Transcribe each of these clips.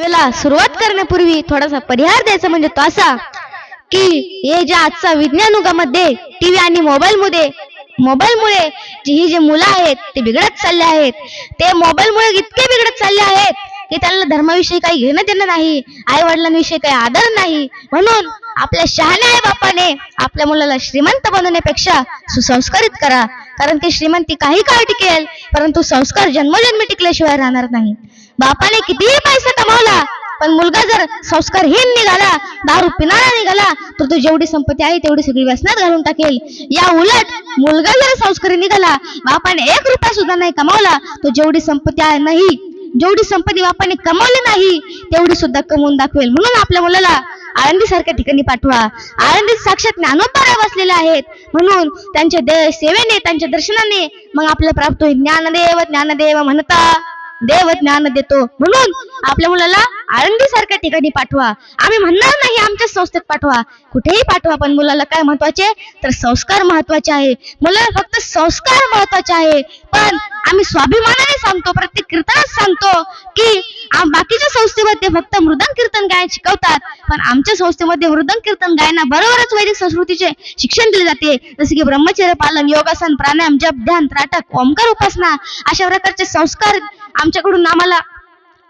वेळेला सुरुवात करण्यापूर्वी थोडासा परिहार द्यायचा म्हणजे तो असा की हे जे आजचा विज्ञान युगामध्ये टीव्ही आणि मोबाईल मध्ये मोबाईल मुळे जी ही जे मुलं आहेत ते बिघडत चालले आहेत. ते मोबाईल मुळे इतके बिघडत चालले आहेत की त्यांना धर्माविषयी काही घेणं देणं नाही आई वडिलांविषयी काही आदर नाही. म्हणून आपल्या शहाण्या आई बापाने आपल्या मुलाला श्रीमंत बनवण्यापेक्षा सुसंस्कारित करा. कारण की श्रीमंती काही काळ टिकेल परंतु संस्कार जन्मजन्मी टिकल्याशिवाय राहणार नाही. बापाने कितीही पैसा कमावला? पण मुलगा जर संस्कारहीन निघाला दारू पिणारा निघाला तर तो जेवढी संपत्ती आहे तेवढी सगळी व्यसनात घालून टाकेल. या उलट मुलगा जर संस्कारी निघाला बापाने एक रुपया सुद्धा नाही कमावला तो जेवढी संपत्ती आहे नाही जेवढी संपत्ती बापाने कमावली नाही तेवढी सुद्धा कमवून दाखवेल. म्हणून आपल्या मुलाला आळंदी सारख्या ठिकाणी पाठवा. आळंदीत साक्षात ज्ञानोबा बसलेले आहेत. म्हणून त्यांच्या सेवेने त्यांच्या दर्शनाने मग आपल्याला प्राप्त होईल. ज्ञानदेव ज्ञानदेव म्हणता देव ज्ञान देतो. म्हणून आपल्या मुलाला आळंदी सारख्या ठिकाणी पाठवा. आम्ही म्हणणार नाही आमच्या संस्थेत पाठवा. कुठेही पाठवा पण मुलाला काय महत्त्वाचे? तर संस्कार महत्त्वाचे आहे. मुलाला फक्त संस्कार महत्त्वाचे आहे. पण आम्ही स्वाभिमानाने सांगतो प्रत्येक कीर्तनात सांगतो की बाकीच्या संस्थेमध्ये फक्त मृदंग कीर्तन गायन शिकवतात. पण आमच्या संस्थेमध्ये मृदंग कीर्तन गायना बरोबरच वैदिक संस्कृतीचे शिक्षण दिले जाते. जसे की ब्रह्मचर्य पालन योगासन प्राणायाम जप ध्यान त्राटक ओंकार उपासना अशा प्रकारचे संस्कार आमच्याकडून आम्हाला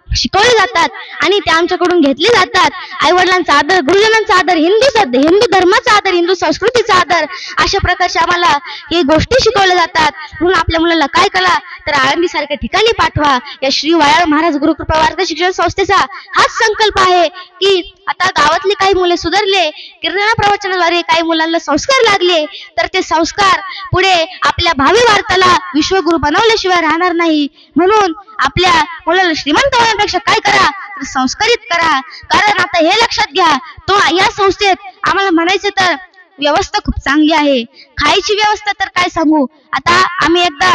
शिकवले जातात आणि ते आमच्याकडून घेतले जातात. आई वडिलांचा आदर गुरुजनांचा आदर हिंदू हिंदू धर्माचा आदर हिंदू संस्कृतीचा आदर अशा प्रकारचे आम्हाला हे गोष्टी शिकवल्या जातात. म्हणून आपल्या मुलाला काय कला तर आळंदी सारख्या ठिकाणी पाठवा. या श्री वायाळ महाराज गुरुकृपा वार्ता शिक्षण संस्थेचा हाच संकल्प आहे की आता गावातली काही मुले सुधारले किरणा प्रवचनाद्वारे काही मुलांना संस्कार लागले तर ते संस्कार पुढे आपल्या भावी भारताला विश्वगुरु बनवल्याशिवाय राहणार नाही. म्हणून आपल्या मुलाला श्रीमंत होण्यापेक्षा काय करा? तर संस्कारित करा. कारण आता हे लक्षात घ्या तो या संस्थेत आम्हाला म्हणायचं तर व्यवस्था खूप चांगली आहे. खायची व्यवस्था तर काय सांगू? आता आम्ही एकदा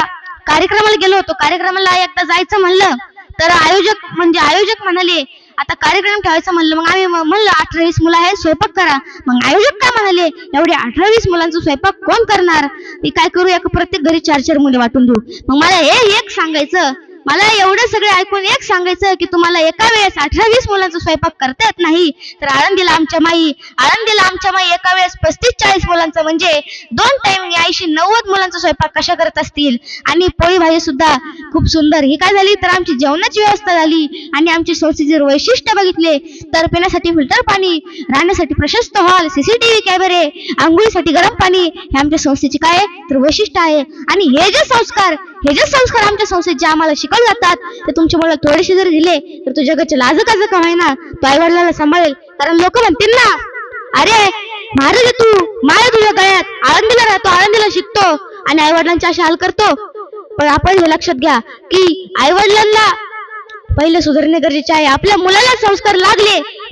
कार्यक्रमाला गेलो होतो. कार्यक्रमाला एकदा जायचं म्हणलं तर आयोजक म्हणजे आयोजक म्हणाले आता कार्यक्रम ठेवायचा म्हणलं. मग आम्ही म्हणलं अठरावीस मुलं आहे स्वयंपाक करा. मग आयोजक काय म्हणाले एवढे अठरावीस मुलांचा स्वयंपाक कोण करणार? मी काय करू? एका प्रत्येक घरी चार चार मुले वाटून देऊ. मग मला हे एक सांगायचं मला एवढं सगळं ऐकून एक सांगायचं की तुम्हाला एका वेळेस अठरा वीस मुलांचा स्वयंपाक करता येत नाही तर आळंदीला आमच्या माई आळंदीला आमच्या माई एका वेळेस पस्तीस चाळीस मुलांचा म्हणजे दोन टाइम ऐंशी नव्वद मुलांचा स्वयंपाक कशा करत असतील? आणि पोळी भाजी सुद्धा खूप सुंदर. ही काय झाली? तर आमची जेवणाची व्यवस्था झाली आणि आमची संस्थेचे जर वैशिष्ट्य बघितले. तर पिण्यासाठी फिल्टर पाणी राहण्यासाठी प्रशस्त हॉल सीसीटीव्ही कॅमेरे आंघोळीसाठी गरम पाणी हे आमच्या संस्थेचे काय तर वैशिष्ट्य आहे. आणि हे जे संस्कार हे जे संस्कार आमच्या संस्थेत जे आम्हाला शिकवले जातात ते तुमच्या मुलाला थोडेसे जर दिले तर तू जगाच्या लाज काज का तो आई वडिलांना सांभाळेल. कारण लोक म्हणतील ना अरे महाराज तू माया तुझ्या गळ्यात आळंदीला राहतो आळंदीला शिकतो आणि आई वडिलांच्या अशा हाल करतो. पण आपण हे लक्षात घ्या की आई वडिलांना पहिले सुधारणे गरजेचे आहे. आपल्या मुलाला संस्कार लागले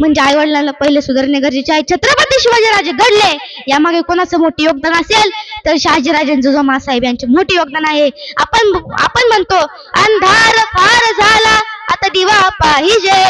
म्हणजे आई वडिलांना पहिले सुधारणे गरजेचे आहे. छत्रपती शिवाजीराजे घडले. यामागे कोणाचं मोठे योगदान असेल तर शहाजीराजांचं जो मासाहेब यांचे मोठे योगदान आहे. आपण आपण म्हणतो अंधार फार झाला आता दिवा पाहिजे.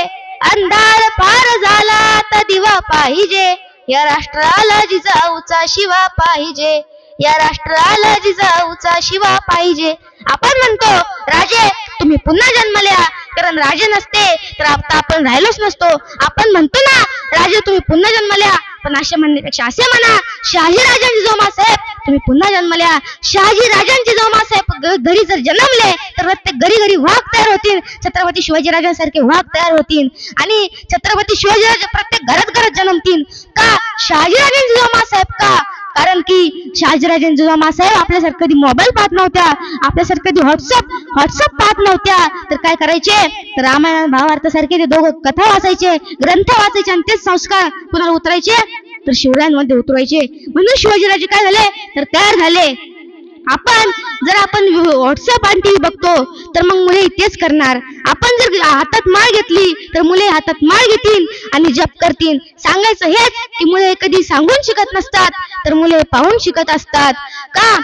अंधार फार झाला आता दिवा पाहिजे. या राष्ट्राला जिजाऊचा शिवा पाहिजे. या राष्ट्राला जिजाऊचा शिवा पाहिजे. आपण म्हणतो राजे तुम्ही पुन्हा जन्मल्या. कारण राजे नसते तर आता आपण राहिलोच नसतो. आपण म्हणतो ना राजे तुम्ही पुन्हा जन्मल्या पण असे म्हणण्यापेक्षा असे म्हणा शहाजी राजांचे जोमा साहेब तुम्ही पुन्हा जन्मल्या शहाजी राजांचे जोमा साहेब घरी जर जन्मले तर प्रत्येक घरी घरी वाघ तयार होतील. छत्रपती शिवाजी राजांसारखे वाघ तयार होतील. आणि छत्रपती शिवाजी राजे प्रत्येक घरात घरात जन्मतील. का? शहाजी राजांचे जोमा साहेब का? कारण की शहाजीराजांचे मासाहेब आपल्यासारखं कधी मोबाईल पाहत नव्हत्या आपल्यासारखं कधी व्हॉट्सअप व्हॉट्सअप पाहत नव्हत्या. तर काय करायचे? तर रामायण भावार्थासारखे ते दोघं कथा वाचायचे ग्रंथ वाचायचे आणि तेच संस्कार पुन्हा उतरायचे. तर शिवरायांमध्ये उतरायचे म्हणून शिवाजीराजे काय झाले? तर तयार झाले. आपण जर आपण व्हॉट्सअप आणि टीव्ही बघतो तर मग मुले तेच करणार. आपण जर हातात माळ घेतली तर मुले हातात माळ घेतील आणि जप करतील. सांगायचं हेच की मुले कधी सांगून शिकत नसतात तर मुले पाहून शिकत असतात. का?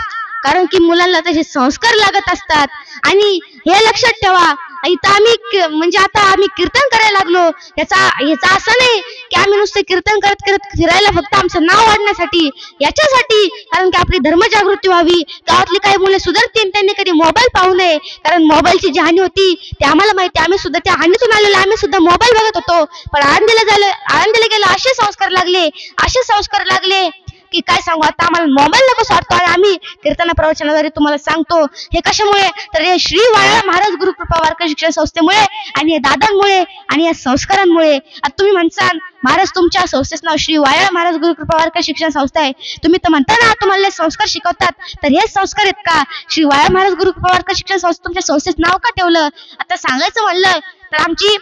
कारण की मुलांना तसे संस्कार लागत असतात. आणि हे लक्षात ठेवा इथं आम्ही म्हणजे आता आम्ही कीर्तन करायला लागलो. याचा याचा असं नाही की आम्ही नुसते कीर्तन करत करत फिरायला फक्त आमचं नाव वाढण्यासाठी याच्यासाठी. कारण की आपली धर्मजागृती व्हावी. गावातली काही मुले सुधारतील त्यांनी कधी मोबाईल पाहू नये. कारण मोबाईलची जी हानी होती ते आम्हाला माहिती आम्ही सुद्धा त्या हानीतून आलेलो आम्ही सुद्धा मोबाईल बघत होतो. पण आनंदीला झालं आनंदीला गेलो असे संस्कार लागले. असे संस्कार लागले की काय सांगू? आता आम्हाला मोबाईल नको वाटतो आणि आम्ही कीर्तन प्रवचनाद्वारे तुम्हाला सांगतो. हे कशामुळे? तर हे श्री वाळा महाराज गुरुकृपा वारकरी शिक्षण संस्थेमुळे आणि या दादांमुळे आणि या संस्कारांमुळे. आता तुम्ही म्हणसाल महाराज तुमच्या संस्थेचं नाव श्री वाळा महाराज गुरुकृपा वारकरी शिक्षण संस्था आहे. तुम्ही तर म्हणता ना तुम्हाला संस्कार शिकवतात. तर हे संस्कार आहेत का? श्री वाळा महाराज गुरुकृपा वारकरी शिक्षण संस्था तुमच्या संस्थेचं नाव का ठेवलं? आता सांगायचं म्हणलं तर आमची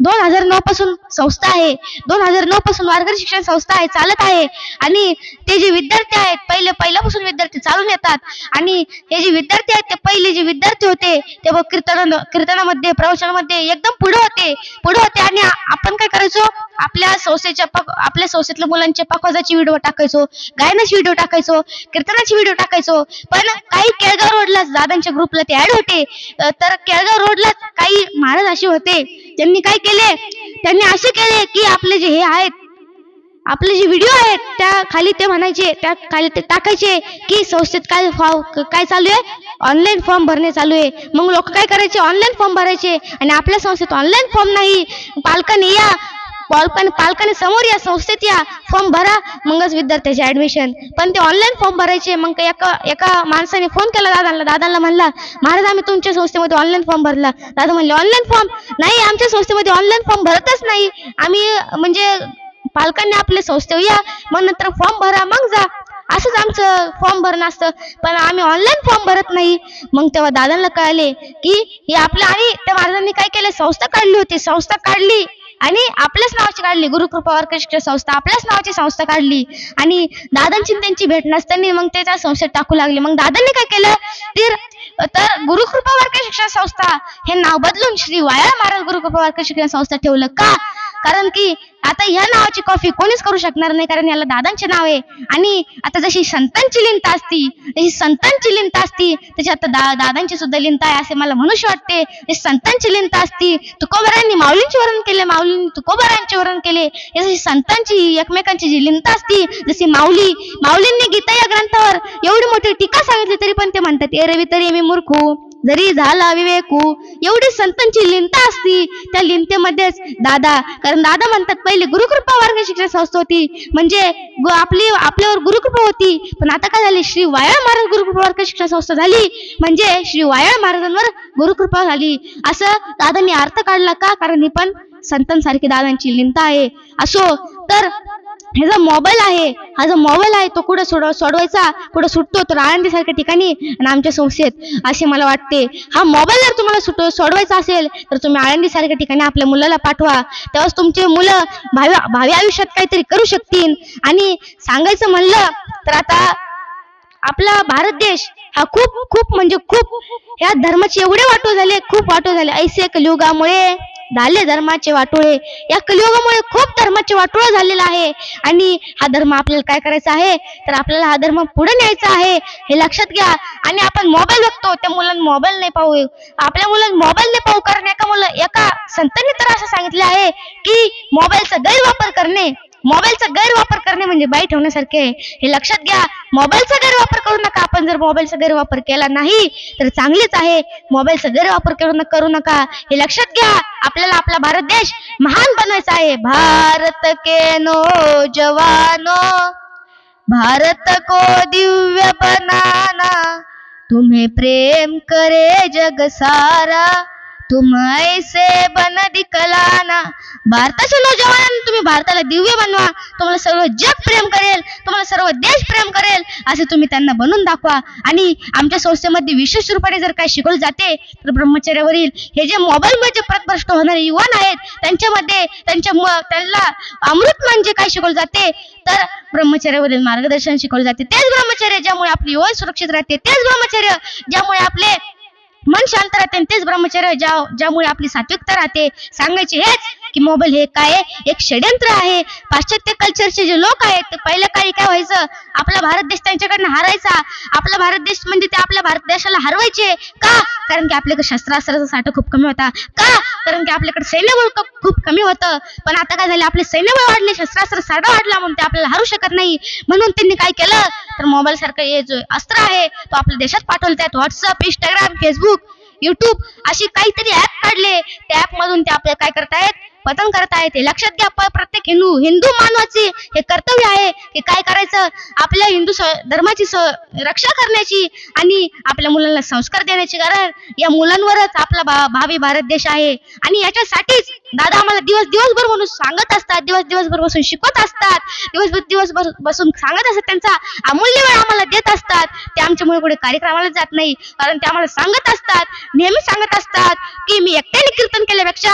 दोन हजार नऊ पासून संस्था आहे. दोन हजार नऊ पासून वारकरी शिक्षण संस्था आहे चालत आहे. आणि ते जे विद्यार्थी आहेत पहिले पहिल्यापासून विद्यार्थी चालून येतात. आणि हे जे विद्यार्थी आहेत ते पहिले जे विद्यार्थी होते ते कीर्तन कीर्तनामध्ये प्रवचनामध्ये एकदम पुढे होते. पुढे होते आणि आपण काय करायचो? आपल्या संस्थेच्या आपल्या संस्थेतल्या मुलांच्या पकवाजाची व्हिडिओ टाकायचो गायनाची व्हिडिओ टाकायचो कीर्तनाची व्हिडिओ टाकायचो. पण काही केळगाव रोडला दादांच्या ग्रुपला ते ऍड होते. तर केळगाव रोडला काही महाराज असे होते. त्यांनी काय केले? त्यांनी असे केले की आपले जे हे आहेत आपले जे व्हिडिओ आहेत त्या खाली ते म्हणायचे त्या खाली ते टाकायचे की संस्थेत काय फॉर्म काय चालू आहे? ऑनलाईन फॉर्म भरणे चालू आहे. मग लोक काय करायचे? ऑनलाईन फॉर्म भरायचे. आणि आपल्या संस्थेत ऑनलाईन फॉर्म नाही. पालकांनी या पालकांनी पालकांनी समोर या संस्थेत या फॉर्म भरा मगच विद्यार्थ्याचे ऍडमिशन पण ते ऑनलाईन फॉर्म भरायचे मग एका एका माणसाने फोन केला दादांना दादांना म्हणला महाराज आम्ही तुमच्या संस्थेमध्ये ऑनलाईन फॉर्म भरला. दादा म्हणले ऑनलाईन फॉर्म नाही आमच्या संस्थेमध्ये ऑनलाईन फॉर्म भरतच नाही. आम्ही म्हणजे पालकांनी आपल्या संस्थेवर या मग नंतर फॉर्म भरा मग जा. असंच आमचं फॉर्म भरणं असतं. पण आम्ही ऑनलाईन फॉर्म भरत नाही. मग तेव्हा दादांना कळाले की हे आपलं आणि त्या महाराजांनी काय केलं? संस्था काढली होती. संस्था काढली. आणि आपल्याच नावाची काढली. गुरुकृपा वर्ग शिक्षण संस्था आपल्याच नावाची संस्था काढली. आणि दादांची त्यांची भेट नसताना मग त्याच्या संस्थेत टाकू लागले. मग दादांनी काय केलं? तर तर गुरुकृपा वर्ग शिक्षण संस्था हे नाव बदलून श्री वाया महाराज गुरुकृपा वर्ग शिक्षण संस्था ठेवलं का? कारण की आता ह्या नावाची कॉफी कोणीच करू शकणार नाही कारण याला दादांचे नाव आहे. आणि आता जशी संतांची लिंता असती तशी संतांची लिंता असती तशी आता दा दादांची सुद्धा लिंता आहे असे मला मनुष्य वाटते. जशी संतांची लिंता असती तुकोबारांनी माऊलींचे वर्णन केले माऊलींनी तुकोबारांचे वर्णन केले. जशी संतांची एकमेकांची जी लिंता असती जशी माऊली माऊलींनी गीता या ग्रंथावर एवढी मोठी टीका सांगितली तरी पण ते म्हणतात ए रवी तरी मी मूर्खू जरी झाला विवेकू एवढी संतांची लिंता असती. त्या लिंतेमध्येच दादा कारण दादा म्हणतात पहिले गुरुकृपा वर्ग शिक्षण संस्था होती. म्हणजे आपली आपल्यावर गुरुकृपा होती. पण आता काय झाली? श्री वायाळ महाराज गुरुकृपा वर्ग शिक्षण संस्था झाली. म्हणजे श्री वायाळ महाराजांवर गुरुकृपा झाली. असं दादांनी अर्थ काढला का? कारण ही पण संतांसारखी दादांची लिंता आहे. असो तर हे जो मोबाईल आहे हा जो मोबाईल आहे तो कुठं सोडव सोडवायचा कुठं सुटतो तर आळंदीसारख्या ठिकाणी आणि आमच्या संस्थेत असे मला वाटते. हा मोबाईल जर तुम्हाला सुट सोडवायचा असेल तर तुम्ही आळंदीसारख्या ठिकाणी आपल्या मुलाला पाठवा. तेव्हाच तुमचे मुलं भावी भावी आयुष्यात काहीतरी करू शकतील. आणि सांगायचं म्हणलं तर आता आपला भारत देश हा खूप खूप म्हणजे खूप ह्या धर्माचे एवढे वाटो झाले खूप वाटो झाले. ऐसे कलियुगामुळे झाले धर्माचे वाटोळे. या कलियुगामुळे खूप धर्माचे वाटोळे झालेला आहे. आणि हा धर्म आपल्याला काय करायचा आहे? तर आपल्याला हा धर्म पुढे न्यायचा आहे. हे लक्षात घ्या. आणि आपण मोबाईल बघतो त्या मुलांना मोबाईल नाही पाहू. आपल्या मुलांना मोबाईल नाही पाहू कारण एका मुलं एका संतांनी तर असं सांगितले आहे की मोबाईलचा गैरवापर करणे मोबाईलचा गैरवापर करणे म्हणजे बाई ठेवण्यासारखे आहे. हे लक्षात घ्या मोबाईलचा गैरवापर करू नका. आपण जर मोबाईलचा गैरवापर केला नाही तर चांगलीच आहे. मोबाईलचा गैरवापर करू नका करू नका. हे लक्षात घ्या आपल्याला आपला भारत देश महान बनवायचा आहे. भारत के नो जवानो भारत को दिव्य बनाना. तुम्हें प्रेम करे जग सारा. तुम ऐसे बन दिखलाना। भारताचे नौजवान तुम्ही भारताला दिव्य बनवा। तुम्हाला सर्व जग प्रेम करेल तुम्हाला सर्व देश प्रेम करेल असे तुम्ही त्यांना बनवून दाखवा. आणि आमच्या संस्थेमध्ये विशेष रूपाने जर काय शिकवलं जाते तर ब्रह्मचर्यावरील हे जे मोबाईलमध्ये मध्ये प्रतभ्रष्ट होणारे युवान आहेत त्यांच्यामध्ये त्यांच्या मु- त्यांना अमृत म्हणजे काय शिकवलं जाते तर ब्रह्मचर्यावरील मार्गदर्शन शिकवलं जाते. तेच ब्रह्मचर्य ज्यामुळे आपली ओळ सुरक्षित राहते तेच ब्रह्मचर्य ज्यामुळे आपले मन शांत राहते आणि तेच ब्रह्मचर्य ज्या ज्यामुळे आपली सात्विकता राहते. सांगायचे हेच की मोबाईल हे काय एक षड्यंत्र आहे. पाश्चात्य कल्चरचे जे लोक आहेत ते पहिल्या काळी काय व्हायचं? आपला भारत देश त्यांच्याकडनं हारायचा. आपला भारत देश म्हणजे ते आपल्या भारत देशाला हरवायचे. का? कारण की आपल्याकडे शस्त्रास्त्राचा साठा खूप कमी होता. का? कारण की आपल्याकडे सैन्यबळ खूप कमी होतं. पण आता काय झालं? आपले सैन्यबळ वाढले. शस्त्रास्त्र साठा वाढला. म्हणून ते आपल्याला हरू शकत नाही. म्हणून त्यांनी काय केलं? तर मोबाईल सारखं हे जो अस्त्र आहे तो आपल्या देशात पाठवतात व्हॉट्सअप इंस्टाग्राम फेसबुक युट्यूब अशी काहीतरी ऍप काढले. त्या ऍप मधून ते आपल्याला काय करतायत? पतन करत आहे ते. लक्षात घ्या प्रत्येक हिंदू हिंदू मानवाची हे कर्तव्य आहे की काय करायचं? आपल्या हिंदू धर्माची रक्षा करण्याची आणि आपल्या मुलांना संस्कार देण्याची कारण या मुलांवरच आपला भा- भावी भारत देश आहे. आणि याच्यासाठीच दादा आम्हाला दिवस दिवसभर म्हणून सांगत असतात. दिवस दिवसभर बसून शिकवत असतात. दिवसभर दिवसभर बसून सांगत असतात. त्यांचा अमूल्य वेळ आम्हाला देत असतात. ते आमच्यामुळे कुठे कार्यक्रमाला जात नाही. कारण ते आम्हाला सांगत असतात. नेहमी सांगत असतात की मी एकट्याने कीर्तन केल्यापेक्षा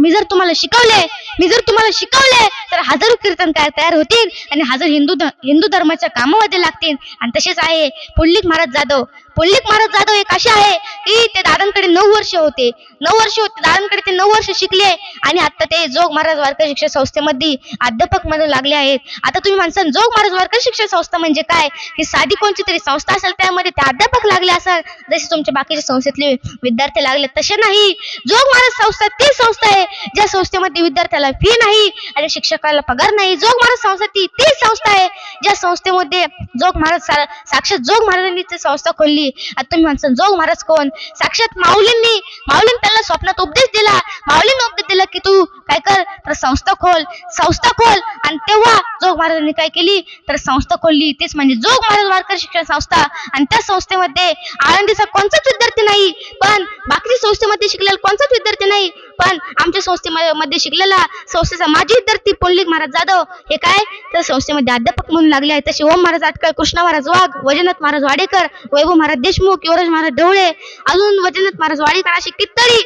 मी जर तुम्हाला शिकवले मी जर तुम्हाला शिकवले तर हजारो कीर्तनकार तयार होतील आणि हजार हिंदू हिंदू धर्माच्या कामामध्ये लागतील. आणि तसेच आहे पुंडलिक महाराज जाधव. पुंडलिक महाराज जाधव एक असे आहे की ते दादांकडे नऊ वर्ष होते. नऊ वर्ष होते दादांकडे ते नऊ वर्ष शिकले आणि आता ते जोग महाराज वारकरी शिक्षण संस्थेमध्ये अध्यापक म्हणून लागले आहेत. आता तुम्ही माणसान जोग महाराज वारकरी शिक्षण संस्था म्हणजे काय? ही साधी कोणती तरी संस्था असेल त्यामध्ये ते अध्यापक लागले असेल. जसे तुमच्या बाकीच्या संस्थेतले विद्यार्थी लागले तसे नाही. जोग महाराज संस्था ती संस्था आहे ज्या संस्थेमध्ये विद्यार्थ्याला फी नाही आणि शिक्षकाला पगार नाही जोग महाराज संस्था ती ती संस्था आहे. ज्या संस्थेमध्ये जोग महाराज सा- साक्षात जोग महाराजांनी ती संस्था खोलली. आता तुम्ही म्हणसान जोग महाराज कोण? साक्षात माऊलींनी माऊलींनी त्यांना स्वप्नात उपदेश दिला. माऊलींनी उपदेश दिला की तू काय कर? तर संस्था खोल. संस्था खोल. आणि तेव्हा जोग महाराजांनी काय केली? तर संस्था खोलली. तेच म्हणजे जोग महाराज वारकरी शिक्षण संस्था. आणि त्या संस्थेमध्ये आनंदीचा कोणताच विद्यार्थी नाही. पण बाकीच्या संस्थेमध्ये शिकलेला कोणताच विद्यार्थी नाही. पण आमच्या संस्थेमध्ये शिकलेला संस्थेचा माजी विद्यार्थी पुंडलिक महाराज जाधव. हे काय? तर संस्थेमध्ये अध्यापक म्हणून लागले आहेत. तसे ओम महाराज आटकर कृष्णा महाराज वाघ वैजनाथ महाराज वाडेकर वैभव महाराज देशमुख युवराज महाराज ढवळे अजून वैजनाथ महाराज वाडेकर असे कितीतरी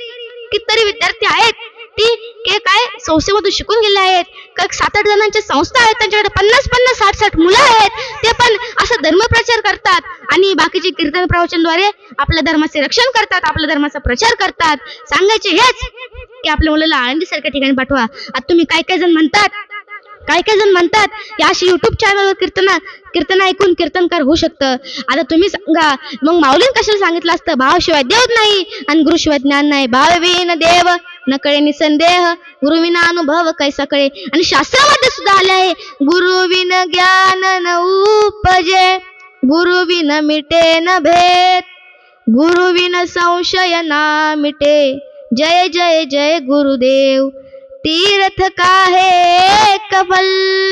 कितीतरी विद्यार्थी आहेत. ती के काय? संस्थेमधून शिकून गेले आहेत. सात आठ जणांच्या संस्था आहेत. त्यांच्याकडे पन्नास पन्नास साठ साठ मुलं आहेत. ते पण धर्म धर्मप्रचार करतात आणि बाकीचे कीर्तन प्रवचनद्वारे आपल्या धर्माचे रक्षण करतात आपल्या धर्माचा प्रचार करतात. सांगायचे हेच की आपल्या मुलाला आळंदी सारख्या ठिकाणी पाठवा. आता तुम्ही काय काय जण म्हणतात? काही काही जण म्हणतात की अशी युट्यूब चॅनलवर कीर्तन कीर्तन ऐकून कीर्तनकार होऊ शकतं. आता तुम्ही सांगा मग माऊलीन कशाला सांगितलं असतं? भावाशिवाय देव नाही आणि गुरुशिवाय ज्ञान नाही. भावविन देव न कळे निसंदेह गुरुविना अनुभव कैसा कळे आणि शास्त्रामध्ये सुद्धा आले आहे. गुरुविन ज्ञान न उपजे गुरुविन मिटे न भेद गुरुविन संशय ना मिटे. जय जय जय गुरुदेव. तीर्थ काहे? कफल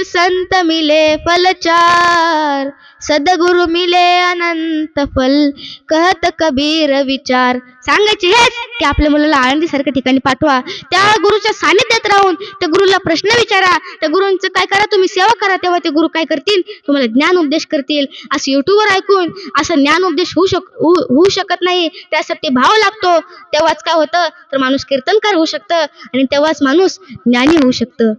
संत मिले फलचार। सदगुरु मिले अनंत फल कहत कबीर विचार. सांगायचे हेच की आपल्या मुलाला आळंदी सारख्या ठिकाणी पाठवा. त्या गुरुच्या सानिध्यात राहून त्या गुरुला प्रश्न विचारा. त्या गुरुंचं काय करा तुम्ही? सेवा करा. तेव्हा ते गुरु काय करतील? तुम्हाला ज्ञान उपदेश करतील. असं युट्यूबवर ऐकून असं ज्ञान उपदेश होऊ शक हो, होऊ शकत नाही. त्यासाठी भाव लागतो. तेव्हाच काय होतं? तर माणूस कीर्तनकार होऊ शकतं. आणि तेव्हाच माणूस ज्ञानी होऊ शकतं.